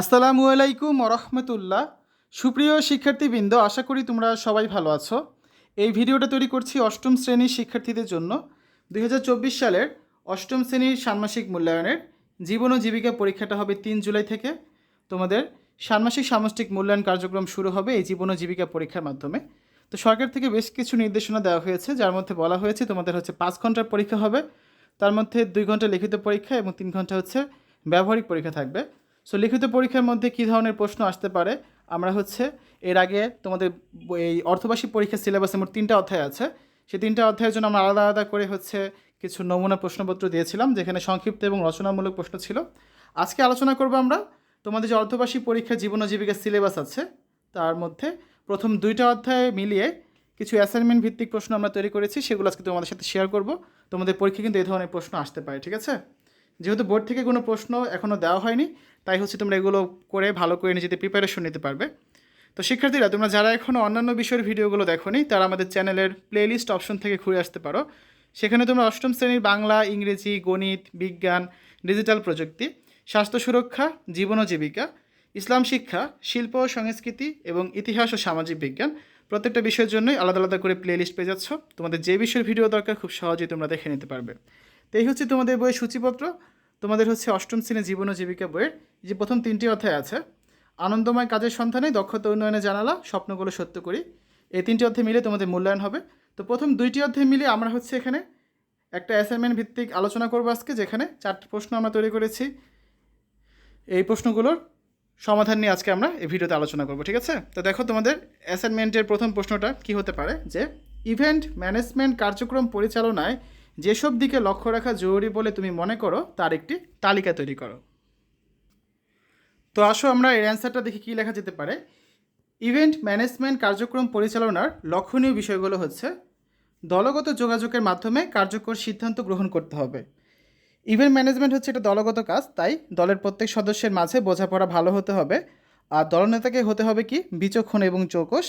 আসসালামু আলাইকুম রহমতুল্লাহ। সুপ্রিয় শিক্ষার্থীবৃন্দ, আশা করি তোমরা সবাই ভালো আছো। এই ভিডিওটা তৈরি করছি অষ্টম শ্রেণির শিক্ষার্থীদের জন্য। দুই হাজার চব্বিশ সালের অষ্টম শ্রেণির ষান্মাসিক মূল্যায়নের জীবন ও জীবিকা পরীক্ষাটা হবে তিন জুলাই থেকে। তোমাদের ষান্মাসিক সামষ্টিক মূল্যায়ন কার্যক্রম শুরু হবে এই জীবন ও জীবিকা পরীক্ষার মাধ্যমে। তো সরকার থেকে বেশ কিছু নির্দেশনা দেওয়া হয়েছে, যার মধ্যে বলা হয়েছে তোমাদের হচ্ছে পাঁচ ঘণ্টার পরীক্ষা হবে। তার মধ্যে দুই ঘণ্টা লিখিত পরীক্ষা এবং তিন ঘণ্টা হচ্ছে ব্যবহারিক পরীক্ষা থাকবে। সো লিখিত পরীক্ষার মধ্যে কী ধরনের প্রশ্ন আসতে পারে? আমরা হচ্ছে এর আগে তোমাদের এই অর্থবার্ষিক পরীক্ষার সিলেবাসে মোট তিনটা অধ্যায় আছে। সেই তিনটা অধ্যায়ের জন্য আমরা আলাদা আলাদা করে হচ্ছে কিছু নমুনা প্রশ্নপত্র দিয়েছিলাম, যেখানে সংক্ষিপ্ত এবং রচনামূলক প্রশ্ন ছিল। আজকে আলোচনা করব আমরা তোমাদের যে অর্থবার্ষিক পরীক্ষা জীবন ও জীবিকার সিলেবাস আছে, তার মধ্যে প্রথম দুইটা অধ্যায় মিলিয়ে কিছু অ্যাসাইনমেন্ট ভিত্তিক প্রশ্ন আমরা তৈরি করেছি, সেগুলো আজকে তোমাদের সাথে শেয়ার করব। তোমাদের পরীক্ষা কিন্তু এই ধরনের প্রশ্ন আসতে পারে, ঠিক আছে? যেহেতু বোর্ড থেকে কোনো প্রশ্ন এখনও দেওয়া হয়নি, তাই হচ্ছে তোমরা এগুলো করে ভালো করে নিজেদের প্রিপারেশন নিতে পারবে। তো শিক্ষার্থীরা, তোমরা যারা এখনও অন্যান্য বিষয়ের ভিডিওগুলো দেখোনি, তারা আমাদের চ্যানেলের প্লেলিস্ট অপশন থেকে ঘুরে আসতে পারো। সেখানে তোমরা অষ্টম শ্রেণির বাংলা, ইংরেজি, গণিত, বিজ্ঞান ডিজিটাল প্রযুক্তি, স্বাস্থ্য সুরক্ষা, জীবন ও জীবিকা, ইসলাম শিক্ষা, শিল্প ও সংস্কৃতি এবং ইতিহাস ও সামাজিক বিজ্ঞান, প্রত্যেকটা বিষয়ের জন্যই আলাদা আলাদা করে প্লেলিস্ট পেয়ে যাচ্ছ। তোমাদের যে বিষয়ের ভিডিও দরকার, খুব সহজেই তোমরা দেখে নিতে পারবে। তো এই হচ্ছে তোমাদের বইয়ের সূচিপত্র। তোমাদের হচ্ছে অষ্টম শ্রেণি জীবন ও জীবিকা বইয়ের। যে প্রথম তিনটি অধ্যায় আছে, আনন্দময় কাজের সন্ধানে দক্ষতা উন্নয়নে জানালা, স্বপ্নগুলো সত্য করি। এই তিনটি অধ্যায় মিলে তোমাদের মূল্যায়ন হবে। তো প্রথম দুইটি অধ্যায় মিলে আমরা হচ্ছে এখানে একটা অ্যাসাইনমেন্ট ভিত্তিক আলোচনা করব আজকে, যেখানে চারটি প্রশ্ন আমরা তৈরি করেছি। এই প্রশ্নগুলোর সমাধান নিয়ে আজকে আমরা এই ভিডিওতে আলোচনা করব, ঠিক আছে? তো দেখো তোমাদের অ্যাসাইনমেন্টের প্রথম প্রশ্নটা কি হতে পারে? যে ইভেন্ট ম্যানেজমেন্ট কার্যক্রম পরিচালনায় যেসব দিকে লক্ষ্য রাখা জরুরি বলে তুমি মনে করো, তার একটি তালিকা তৈরি করো। তো আসো আমরা এর অ্যান্সারটা দেখি কী লেখা যেতে পারে। ইভেন্ট ম্যানেজমেন্ট কার্যক্রম পরিচালনার লক্ষণীয় বিষয়গুলো হচ্ছে, দলগত যোগাযোগের মাধ্যমে কার্যকর সিদ্ধান্ত গ্রহণ করতে হবে। ইভেন্ট ম্যানেজমেন্ট হচ্ছে এটা দলগত কাজ, তাই দলের প্রত্যেক সদস্যের মাঝে বোঝাপড়া ভালো হতে হবে। আর দলনেতাকে হতে হবে কি, বিচক্ষণ এবং চৌকস।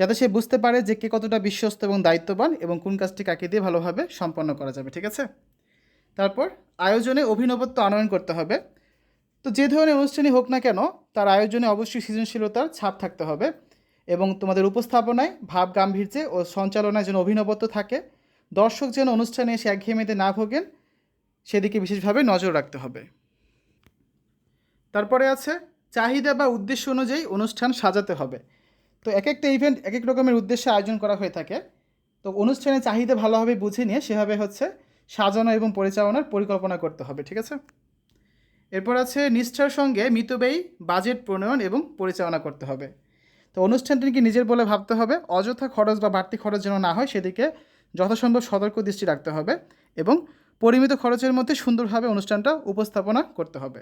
যাতে সে বুঝতে পারে যে কে কতটা বিশ্বস্ত এবং দায়িত্ববান এবং কোন কাজটি কাকে দিয়ে ভালোভাবে সম্পন্ন করা যাবে, ঠিক আছে? তারপর আয়োজনে অভিনবত্ব আনয়ন করতে হবে। তো যে ধরনের অনুষ্ঠানই হোক না কেন, তার আয়োজনে অবশ্যই সৃজনশীলতার ছাপ থাকতে হবে এবং তোমাদের উপস্থাপনায়, ভাব গাম্ভীর্যে ও সঞ্চালনায় যেন অভিনবত্ব থাকে, দর্শক যেন অনুষ্ঠানে এসে একঘেয়েমিতে না ভোগেন, সেদিকে বিশেষভাবে নজর রাখতে হবে। তারপরে আছে, চাহিদা বা উদ্দেশ্য অনুযায়ী অনুষ্ঠান সাজাতে হবে। তো এক একটা ইভেন্ট এক এক রকমের উদ্দেশ্যে আয়োজন করা হয়ে থাকে। তো অনুষ্ঠানের চাহিদা ভালোভাবে বুঝে নিয়ে সেভাবে হচ্ছে সাজানো এবং পরিচালনার পরিকল্পনা করতে হবে, ঠিক আছে? এরপর আছে নিষ্ঠার সঙ্গে মিতব্যয়ী বাজেট প্রণয়ন এবং পরিচালনা করতে হবে। তো অনুষ্ঠানটিকে নিজের বলে ভাবতে হবে, অযথা খরচ বা বাড়তি খরচ যেন না হয় সেদিকে যথাসম্ভব সতর্ক দৃষ্টি রাখতে হবে এবং পরিমিত খরচের মধ্যে সুন্দরভাবে অনুষ্ঠানটা উপস্থাপনা করতে হবে।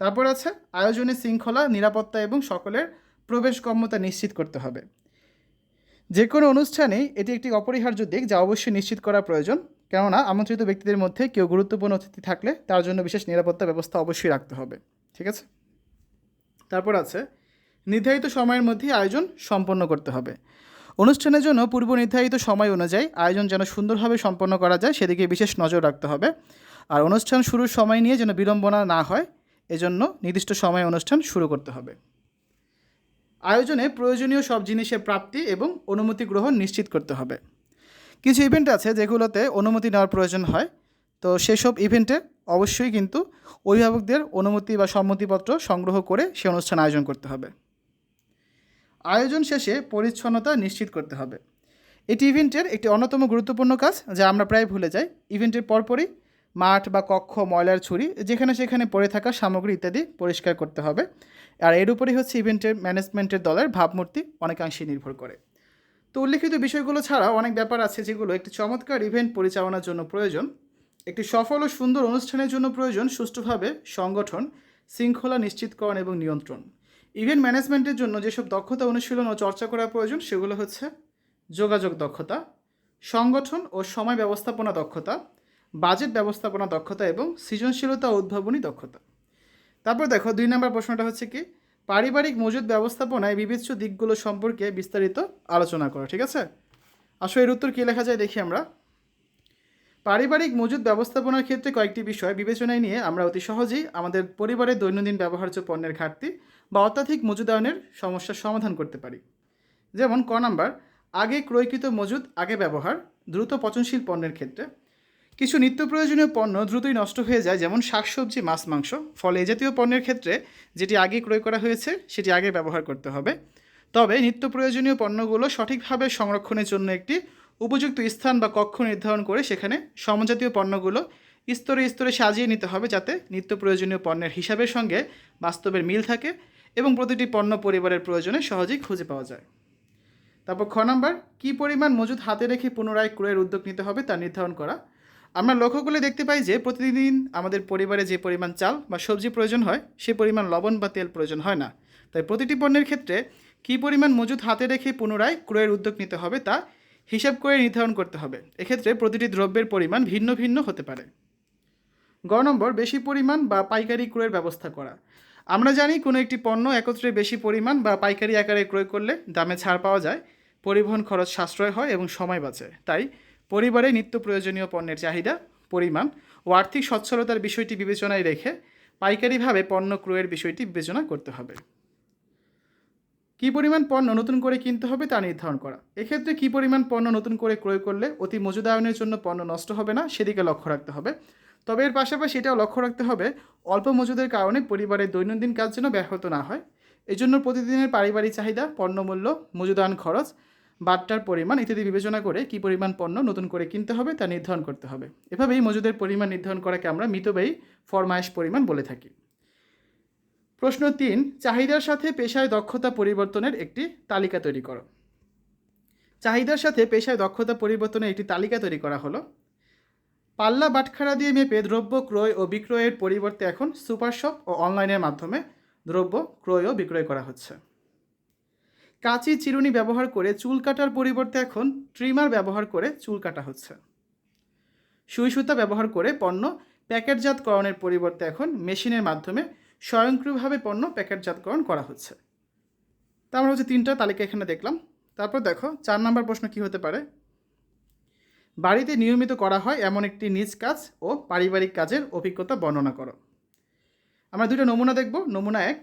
তারপর আছে আয়োজনে শৃঙ্খলা, নিরাপত্তা এবং সকলের প্রবেশগম্যতা নিশ্চিত করতে হবে। যে কোনো অনুষ্ঠানেই এটি একটি অপরিহার্য দিক যা অবশ্যই নিশ্চিত করা প্রয়োজন। কেননা, আমন্ত্রিত ব্যক্তিদের মধ্যে কেউ গুরুত্বপূর্ণ অতিথি থাকলে তার জন্য বিশেষ নিরাপত্তা ব্যবস্থা অবশ্যই রাখতে হবে। ঠিক আছে? তারপর আছে, নির্ধারিত সময়ের মধ্যেই আয়োজন সম্পন্ন করতে হবে। অনুষ্ঠানের জন্য পূর্ব নির্ধারিত সময় অনুযায়ী আয়োজন যেন সুন্দরভাবে সম্পন্ন করা যায়, সেদিকে বিশেষ নজর রাখতে হবে। আর অনুষ্ঠান শুরুর সময় নিয়ে যেন বিড়ম্বনা না হয়, এজন্য নির্দিষ্ট সময়ে অনুষ্ঠান শুরু করতে হবে। আয়োজনে প্রয়োজনীয় সব জিনিসের প্রাপ্তি এবং অনুমতি গ্রহণ নিশ্চিত করতে হবে। কিছু ইভেন্ট আছে যেগুলোতে অনুমতি নেওয়ার প্রয়োজন হয়। তো সেসব ইভেন্টে অবশ্যই কিন্তু অভিভাবকদের অনুমতি বা সম্মতিপত্র সংগ্রহ করে সে অনুষ্ঠান আয়োজন করতে হবে। আয়োজন শেষে পরিচ্ছন্নতা নিশ্চিত করতে হবে। এটি ইভেন্টের একটি অন্যতম গুরুত্বপূর্ণ কাজ যা আমরা প্রায় ভুলে যাই। ইভেন্টের পরপরই মাঠ বা কক্ষ, ময়লার ছুরি, যেখানে সেখানে পড়ে থাকা সামগ্রী ইত্যাদি পরিষ্কার করতে হবে। আর এর উপরেই হচ্ছে ইভেন্টের ম্যানেজমেন্টের দলের ভাবমূর্তি অনেকাংশেই নির্ভর করে। তো উল্লেখিত বিষয়গুলো ছাড়াও অনেক ব্যাপার আছে যেগুলো একটি চমৎকার ইভেন্ট পরিচালনার জন্য প্রয়োজন। একটি সফল ও সুন্দর অনুষ্ঠানের জন্য প্রয়োজন সুষ্ঠুভাবে সংগঠন, শৃঙ্খলা নিশ্চিতকরণ এবং নিয়ন্ত্রণ। ইভেন্ট ম্যানেজমেন্টের জন্য যেসব দক্ষতা অনুশীলন ও চর্চা করা প্রয়োজন সেগুলো হচ্ছে যোগাযোগ দক্ষতা, সংগঠন ও সময় ব্যবস্থাপনা দক্ষতা বাজেট ব্যবস্থাপনা দক্ষতা এবং সৃজনশীলতা ও উদ্ভাবনী দক্ষতা। তারপর দেখো, দুই নম্বর প্রশ্নটা হচ্ছে কি? পারিবারিক মজুদ ব্যবস্থাপনায় বিবেচ্য দিকগুলো সম্পর্কে বিস্তারিত আলোচনা করা, ঠিক আছে? আসলে এর উত্তর কী লেখা যায় দেখি আমরা। পারিবারিক মজুদ ব্যবস্থাপনার ক্ষেত্রে কয়েকটি বিষয় বিবেচনায় নিয়ে আমরা অতি সহজেই আমাদের পরিবারের দৈনন্দিন ব্যবহার্য পণ্যের ঘাটতি বা অত্যাধিক মজুদায়নের সমস্যার সমাধান করতে পারি। যেমন, ক নাম্বার, আগে ক্রয়কৃত মজুদ আগে ব্যবহার, দ্রুত পচনশীল পণ্যের ক্ষেত্রে। কিছু নিত্য প্রয়োজনীয় পণ্য দ্রুতই নষ্ট হয়ে যায়, যেমন শাকসবজি, মাছ, মাংস। ফলে এ জাতীয় পণ্যের ক্ষেত্রে যেটি আগে ক্রয় করা হয়েছে, সেটি আগে ব্যবহার করতে হবে। তবে নিত্য প্রয়োজনীয় পণ্যগুলো সঠিকভাবে সংরক্ষণের জন্য একটি উপযুক্ত স্থান বা কক্ষ নির্ধারণ করে সেখানে সমজাতীয় পণ্যগুলো স্তরে স্তরে সাজিয়ে নিতে হবে, যাতে নিত্য প্রয়োজনীয় পণ্যের হিসাবের সঙ্গে বাস্তবের মিল থাকে এবং প্রতিটি পণ্য পরিবারের প্রয়োজনে সহজেই খুঁজে পাওয়া যায়। তারপর খ নাম্বার, কী পরিমাণ মজুদ হাতে রেখে পুনরায় ক্রয়ের উদ্যোগ নিতে হবে তা নির্ধারণ করা। আমরা লক্ষ্য করলে দেখতে পাই যে প্রতিদিন আমাদের পরিবারে যে পরিমাণ চাল বা সবজি প্রয়োজন হয়, সে পরিমাণ লবণ বা তেল প্রয়োজন হয় না। তাই প্রতিটি পণ্যের ক্ষেত্রে কী পরিমাণ মজুদ হাতে রেখে পুনরায় ক্রয়ের উদ্যোগ নিতে হবে তা হিসাব করে নির্ধারণ করতে হবে। এক্ষেত্রে প্রতিটি দ্রব্যের পরিমাণ ভিন্ন ভিন্ন হতে পারে। গ নম্বর, বেশি পরিমাণ বা পাইকারি ক্রয়ের ব্যবস্থা করা। আমরা জানি কোনো একটি পণ্য একত্রে বেশি পরিমাণ বা পাইকারি আকারে ক্রয় করলে দামে ছাড় পাওয়া যায়, পরিবহন খরচ সাশ্রয় হয় এবং সময় বাঁচে। তাই পরিবারে নিত্য প্রয়োজনীয় পণ্যের চাহিদা, পরিমাণ ও আর্থিক সচ্ছলতার বিষয়টি বিবেচনায় রেখে পাইকারিভাবে পণ্য ক্রয়ের বিষয়টি বিবেচনা করতে হবে। কী পরিমাণ পণ্য নতুন করে কিনতে হবে তা নির্ধারণ করা। এক্ষেত্রে কী পরিমাণ পণ্য নতুন করে ক্রয় করলে অতি মজুদায়নের জন্য পণ্য নষ্ট হবে না সেদিকে লক্ষ্য রাখতে হবে। তবে এর পাশাপাশি এটাও লক্ষ্য রাখতে হবে, অল্প মজুদের কারণে পরিবারের দৈনন্দিন কাজ যেন ব্যাহত না হয়। এজন্য প্রতিদিনের পারিবারিক চাহিদা, পণ্যমূল্য, মজুদায়ন খরচ বাট্টার পরিমাণ ইত্যাদি বিবেচনা করে কী পরিমাণ পণ্য নতুন করে কিনতে হবে তা নির্ধারণ করতে হবে। এভাবেই মজুদের পরিমাণ নির্ধারণ করাকে আমরা মিতব্যয়ী ফরমায়েশ পরিমাণ বলে থাকি। প্রশ্ন তিন, চাহিদার সাথে পেশায় দক্ষতা পরিবর্তনের একটি তালিকা তৈরি করো। চাহিদার সাথে পেশায় দক্ষতা পরিবর্তনের একটি তালিকা তৈরি করা হলো। পাল্লা বাটখারা দিয়ে মেপে দ্রব্য ক্রয় ও বিক্রয়ের পরিবর্তে এখন সুপার শপ ও অনলাইনের মাধ্যমে দ্রব্য ক্রয় ও বিক্রয় করা হচ্ছে। কাঁচি চিরুনি ব্যবহার করে চুল কাটার পরিবর্তে এখন ট্রিমার ব্যবহার করে চুল কাটা হচ্ছে। সুই সুতা ব্যবহার করে পণ্য প্যাকেটজাতকরণের পরিবর্তে এখন মেশিনের মাধ্যমে স্বয়ংক্রিয়ভাবে পণ্য প্যাকেটজাতকরণ করা হচ্ছে। তা আমরা হচ্ছে তিনটা তালিকা এখানে দেখলাম। তারপর দেখো, চার নম্বর প্রশ্ন কি হতে পারে? বাড়িতে নিয়মিত করা হয় এমন একটি নিজ কাজ ও পারিবারিক কাজের অভিজ্ঞতা বর্ণনা করো। আমরা দুটো নমুনা দেখব। নমুনা এক,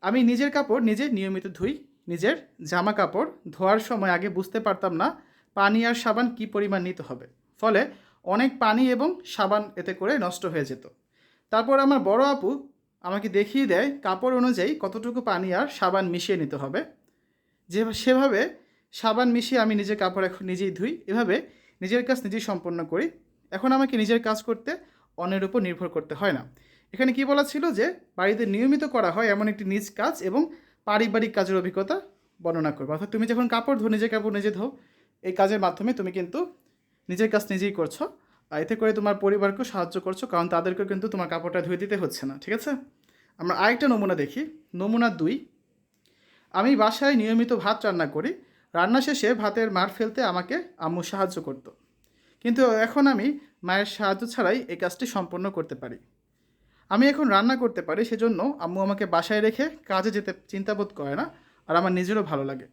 আমি নিজের কাপড় নিজে নিয়মিত ধুই। নিজের জামা কাপড় ধোয়ার সময় আগে বুঝতে পারতাম না পানি আর সাবান কী পরিমাণ নিতে হবে। ফলে অনেক পানি এবং সাবান এতে করে নষ্ট হয়ে যেত। তারপর আমার বড় আপু আমাকে দেখিয়ে দেয় কাপড় অনুযায়ী কতটুকু পানি আর সাবান মিশিয়ে নিতে হবে। যে সেভাবে সাবান মিশিয়ে আমি নিজের কাপড় এখন নিজেই ধুই, এভাবে নিজের কাজ নিজেই সম্পন্ন করি। এখন আমাকে নিজের কাজ করতে অন্যের উপর নির্ভর করতে হয় না। এখানে কি বলা ছিল যে, বাড়িতে নিয়মিত করা হয় এমন একটি নিজ কাজ এবং পারিবারিক কাজের অভিজ্ঞতা বর্ণনা করবে। অর্থাৎ তুমি যখন কাপড় ধো, নিজের কাপড় নিজে ধো, এই কাজের মাধ্যমে তুমি কিন্তু নিজের কাজ নিজেই করছ। এতে করে তোমার পরিবারকেও সাহায্য করছ, কারণ তাদেরকেও কিন্তু তোমার কাপড়টা ধুয়ে দিতে হচ্ছে না, ঠিক আছে? আমরা আরেকটা নমুনা দেখি। নমুনা দুই, আমি বাসায় নিয়মিত ভাত রান্না করি। রান্না শেষে ভাতের মার ফেলতে আমাকে আম্মু সাহায্য করতো। কিন্তু এখন আমি মায়ের সাহায্য ছাড়াই এই কাজটি সম্পন্ন করতে পারি। আমি এখন রান্না করতে পারি, সেজন্য আম্মু আমাকে বাসায় রেখে কাজে যেতে চিন্তাবোধ করে না, আর আমার নিজেরও ভালো লাগে।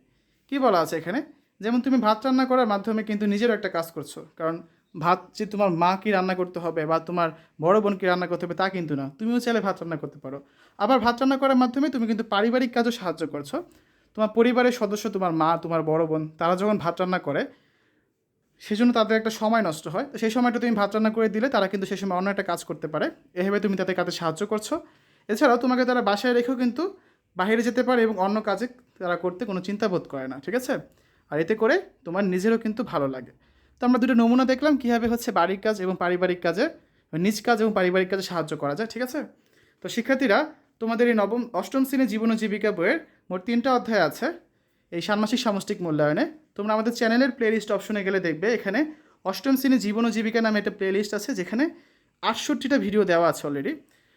কি বলা আছে এখানে? যেমন তুমি ভাত রান্না করার মাধ্যমে কিন্তু নিজেরও একটা কাজ করছ, কারণ ভাত যে তোমার মা কি রান্না করতে হবে বা তোমার বড় বোন কি রান্না করতে হবে তা কিন্তু না, তুমিও চাইলে ভাত রান্না করতে পারো। আবার ভাত রান্না করার মাধ্যমে তুমি কিন্তু পারিবারিক কাজও সাহায্য করছ। তোমার পরিবারের সদস্য তোমার মা, তোমার বড় বোন, তারা যখন ভাত রান্না করে সেজন্য তাদের একটা সময় নষ্ট হয়। তো সেই সময়টা তুমি ভাত রান্না করে দিলে তারা কিন্তু সেই সময় অন্য একটা কাজ করতে পারে। এভাবে তুমি তাদের কাজে সাহায্য করছ। এছাড়াও তোমাকে তারা বাসায় রেখেও কিন্তু বাইরে যেতে পারে এবং অন্য কাজে তারা করতে কোনো চিন্তাবোধ করে না, ঠিক আছে? আর এতে করে তোমার নিজেরও কিন্তু ভালো লাগে। তো আমরা দুটো নমুনা দেখলাম কীভাবে হচ্ছে বাড়ির কাজ এবং পারিবারিক কাজে, নিজ কাজ এবং পারিবারিক কাজে সাহায্য করা যায়, ঠিক আছে? তো শিক্ষার্থীরা, তোমাদের এই নবম, অষ্টম শ্রেণির জীবন ও জীবিকা বইয়ের মোট তিনটা অধ্যায় আছে। এই ষান্মাসিক সামষ্টিক মূল্যায়নে। তোমরা আমাদের চ্যানেলের প্লেলিস্ট অপশনে গেলে দেখবে, এখানে অষ্টম শ্রেণির জীবন ও জীবিকা নামে একটা প্লেলিস্ট আছে, যেখানে আটষট্টিটা ভিডিও দেওয়া আছে অলরেডি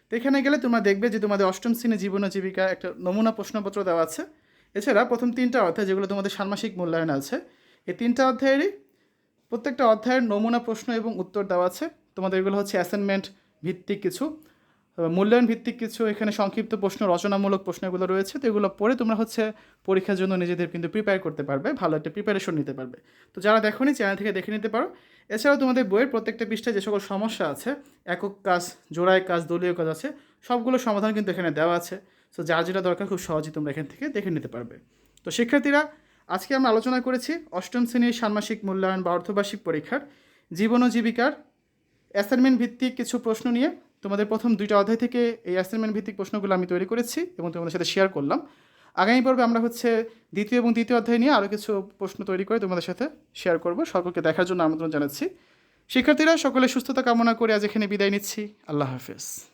তো এখানে গেলে তোমরা দেখবে যে তোমাদের অষ্টম শ্রেণি জীবন ও জীবিকা একটা নমুনা প্রশ্নপত্র দেওয়া আছে। এছাড়া প্রথম তিনটা অধ্যায় যেগুলো তোমাদের ষান্মাসিক মূল্যায়ন আছে, এই তিনটা অধ্যায়েরই প্রত্যেকটা অধ্যায়ের নমুনা প্রশ্ন এবং উত্তর দেওয়া আছে। তোমাদের এগুলো হচ্ছে অ্যাসাইনমেন্ট ভিত্তিক কিছু। মূল্যায়ন ভিত্তিক কিছু এখানে সংক্ষিপ্ত প্রশ্ন, রচনামূলক প্রশ্নগুলো রয়েছে, তো এগুলো পড়ে তোমরা হচ্ছে পরীক্ষার জন্য নিজেদের কিন্তু প্রিপেয়ার করতে পারবে, ভালো একটা প্রিপারেশন নিতে পারবে। তো যারা দেখোনি চ্যানেল থেকে দেখে নিতে পারো। এছাড়াও তোমাদের বইয়ের প্রত্যেকটা পৃষ্ঠায় যে সকল সমস্যা আছে, একক কাজ, জোড়ায় কাজ, দলীয় কাজ আছে, সবগুলো সমাধান কিন্তু এখানে দেওয়া আছে। সো যার যেটা দরকার, খুব সহজেই তোমরা এখান থেকে দেখে নিতে পারবে। তো শিক্ষার্থীরা, আজকে আমরা আলোচনা করেছি অষ্টম শ্রেণির ষান্মাসিক মূল্যায়ন বা অর্ধবার্ষিক পরীক্ষার জীবন ও জীবিকার অ্যাসাইনমেন্ট ভিত্তিক কিছু প্রশ্ন নিয়ে। তোমাদের প্রথম দুইটা অধ্যায় থেকে এই অ্যাসাইনমেন্ট ভিত্তিক প্রশ্নগুলো আমি তৈরি করেছি এবং তোমাদের সাথে শেয়ার করলাম। আগামী পর্বে আমরা হচ্ছে দ্বিতীয় এবং তৃতীয় অধ্যায় নিয়ে আরও কিছু প্রশ্ন তৈরি করে তোমাদের সাথে শেয়ার করব। সকলকে দেখার জন্য আমন্ত্রণ জানাচ্ছি। শিক্ষার্থীরা, সকলে সুস্থতা কামনা করে আজ এখানে বিদায় নিচ্ছি। আল্লাহ হাফেজ।